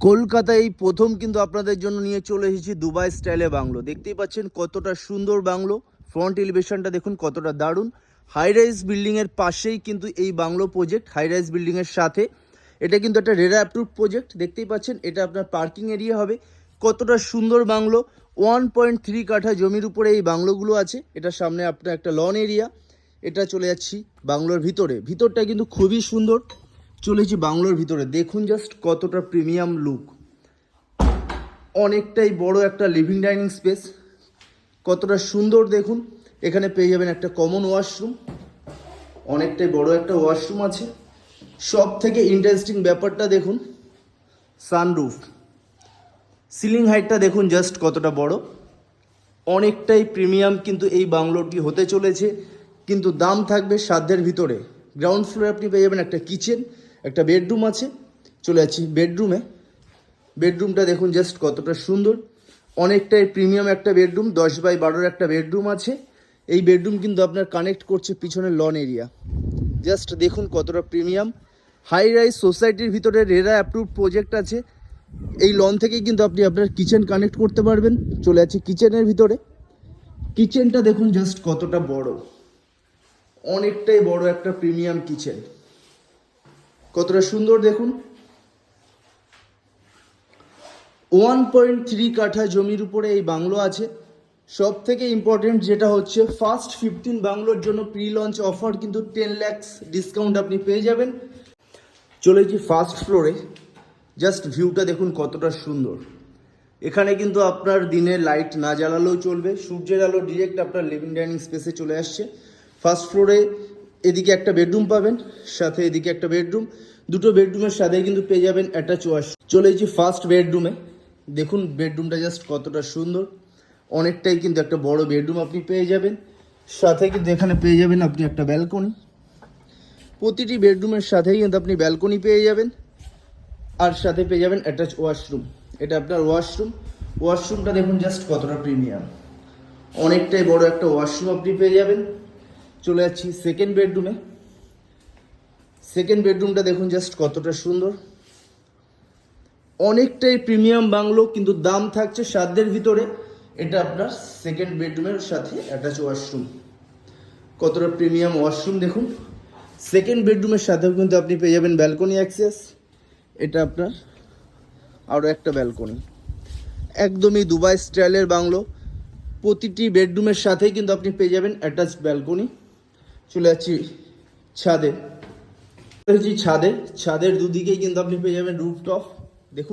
কলকাতায় এই প্রথম কিন্তু আপনাদের জন্য নিয়ে চলে এসেছি দুবাই স্টাইলে বাংলো। দেখতেই পাচ্ছেন কতটা সুন্দর বাংলো। ফ্রন্ট এলিভেশনটা দেখুন কতটা দারুণ। হাই রাইজ বিল্ডিংয়ের পাশেই কিন্তু এই বাংলো প্রজেক্ট হাই রাইজ বিল্ডিংয়ের সাথে। এটা কিন্তু একটা রেরা অ্যাপ্রুভ প্রজেক্ট দেখতেই পাচ্ছেন এটা আপনার পার্কিং এরিয়া হবে। কতটা সুন্দর বাংলো। ওয়ান পয়েন্ট থ্রি কাঠা জমির উপরে এই বাংলোগুলো আছে। এটা সামনে আপনার একটা লন এরিয়া এটা চলে যাচ্ছি বাংলোর ভিতরে। ভিতরটা কিন্তু খুবই সুন্দর। চলেছি বাংলোর ভিতরে। দেখুন জাস্ট কতটা প্রিমিয়াম লুক অনেকটাই বড় একটা লিভিং ডাইনিং স্পেস কতটা সুন্দর দেখুন। এখানে পেয়ে যাবেন একটা কমন ওয়াশরুম অনেকটাই বড় একটা ওয়াশরুম আছে। সব থেকে ইন্টারেস্টিং ব্যাপারটা দেখুন সানরুফ সিলিং হাইটটা দেখুন জাস্ট কতটা বড়। অনেকটাই প্রিমিয়াম কিন্তু এই বাংলোটি হতে চলেছে। কিন্তু দাম থাকবে সাধ্যের ভিতরে। গ্রাউন্ড ফ্লোরে আপনি পেয়ে যাবেন একটা কিচেন একটা বেডরুম আছে, চলে যাচ্ছি বেডরুমে বেডরুমটা দেখুন জাস্ট কতটা সুন্দর। অনেকটাই প্রিমিয়াম একটা বেডরুম দশ বাই বারোর একটা বেডরুম আছে। এই বেডরুম কিন্তু আপনার কানেক্ট করছে পিছনের লন এরিয়া জাস্ট দেখুন কতটা প্রিমিয়াম হাই রাইজ সোসাইটির ভিতরে রেরা অ্যাপ্রুভ প্রজেক্ট আছে। এই লন থেকেই কিন্তু আপনি আপনার কিচেন কানেক্ট করতে পারবেন। চলে যাচ্ছে কিচেনের ভিতরে। কিচেনটা দেখুন জাস্ট কতটা বড়। অনেকটাই বড় একটা প্রিমিয়াম কিচেন কতটা সুন্দর দেখুন। ওয়ান পয়েন্ট থ্রি কাঠা জমির উপরে এই বাংলো আছে। সব থেকে ইম্পর্টেন্ট যেটা হচ্ছে ফার্স্ট ফিফটিন বাংলোর জন্য প্রি লঞ্চ অফার কিন্তু টেন ল্যাক্স ডিসকাউন্ট আপনি পেয়ে যাবেন। চলে চলেছি ফার্স্ট ফ্লোরে জাস্ট ভিউটা দেখুন কতটা সুন্দর। এখানে কিন্তু আপনার দিনে লাইট না জ্বালালেও চলবে। সূর্যের আলো ডিরেক্ট আপনার লিভিং ডাইনিং স্পেসে চলে আসছে। ফার্স্ট ফ্লোরে এদিকে একটা বেডরুম পাবেন, সাথে এদিকে একটা বেডরুম দুটো বেডরুমের সাথে কিন্তু পেয়ে যাবেন অ্যাটাচ ওয়াশ চলে চলেছি ফার্স্ট বেডরুমে দেখুন বেডরুমটা জাস্ট কতটা সুন্দর। অনেকটাই কিন্তু একটা বড় বেডরুম আপনি পেয়ে যাবেন। সাথে কিন্তু এখানে পেয়ে যাবেন আপনি একটা ব্যালকনি প্রতিটি বেডরুমের সাথেই কিন্তু আপনি ব্যালকনি পেয়ে যাবেন। আর সাথে পেয়ে যাবেন অ্যাটাচ ওয়াশরুম এটা আপনার ওয়াশরুম ওয়াশরুমটা দেখুন জাস্ট কতটা প্রিমিয়াম অনেকটাই বড় একটা ওয়াশরুম আপনি পেয়ে যাবেন। চলে যাচ্ছি সেকেন্ড বেডরুমে সেকেন্ড বেডরুমটা দেখুন জাস্ট কতটা সুন্দর। অনেকটাই প্রিমিয়াম বাংলো, কিন্তু দাম থাকছে সাধ্যের ভিতরে। এটা আপনার সেকেন্ড বেডরুমের সাথে অ্যাটাচ ওয়াশরুম কতটা প্রিমিয়াম ওয়াশরুম দেখুন। সেকেন্ড বেডরুমের সাথেও কিন্তু আপনি পেয়ে যাবেন ব্যালকনি অ্যাক্সেস এটা আপনার আরও একটা ব্যালকনি একদমই দুবাই স্টাইলের বাংলো। প্রতিটি বেডরুমের সাথেই কিন্তু আপনি পেয়ে যাবেন অ্যাটাচ ব্যালকনি চলে যাচ্ছি ছাদে। ছাদে। ছাদের দুদিকেই কিন্তু আপনি পেয়ে যাবেন রুফটপ দেখুন